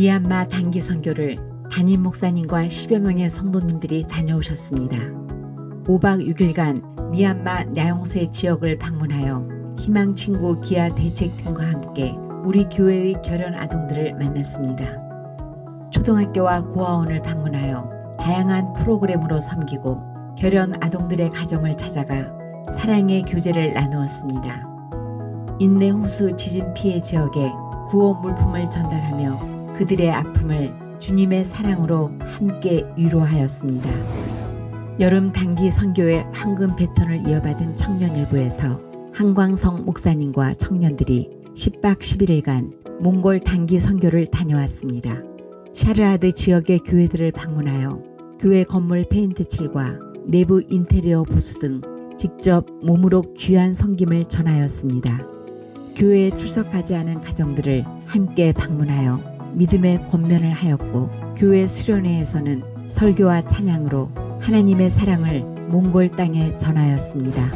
미얀마 단기 선교를 담임 목사님과 10여 명의 성도님들이 다녀오셨습니다. 5박 6일간 미얀마 나용세 지역을 방문하여 희망 친구 기아 대책팀과 함께 우리 교회의 결연 아동들을 만났습니다. 초등학교와 고아원을 방문하여 다양한 프로그램으로 섬기고 결연 아동들의 가정을 찾아가 사랑의 교제를 나누었습니다. 인내 호수 지진 피해 지역에 구호 물품을 전달하며 그들의 아픔을 주님의 사랑으로 함께 위로하였습니다. 여름 단기 선교의 황금 배턴을 이어받은 청년일부에서 한광성 목사님과 청년들이 10박 11일간 몽골 단기 선교를 다녀왔습니다. 샤르아드 지역의 교회들을 방문하여 교회 건물 페인트 칠과 내부 인테리어 보수 등 직접 몸으로 귀한 섬김을 전하였습니다. 교회에 출석하지 않은 가정들을 함께 방문하여 믿음의 권면을 하였고 교회 수련회에서는 설교와 찬양으로 하나님의 사랑을 몽골 땅에 전하였습니다.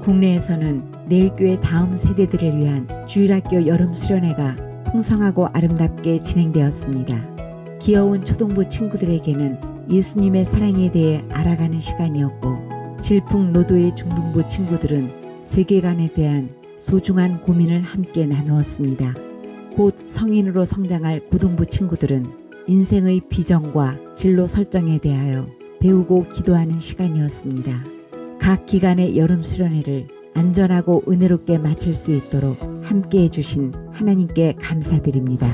국내에서는 내일교회 다음 세대들을 위한 주일학교 여름 수련회가 풍성하고 아름답게 진행되었습니다. 귀여운 초등부 친구들에게는 예수님의 사랑에 대해 알아가는 시간이었고 질풍노도의 중등부 친구들은 세계관에 대한 소중한 고민을 함께 나누었습니다. 곧 성인으로 성장할 고등부 친구들은 인생의 비전과 진로 설정에 대하여 배우고 기도하는 시간이었습니다. 각 기간의 여름 수련회를 안전하고 은혜롭게 마칠 수 있도록 함께 해주신 하나님께 감사드립니다.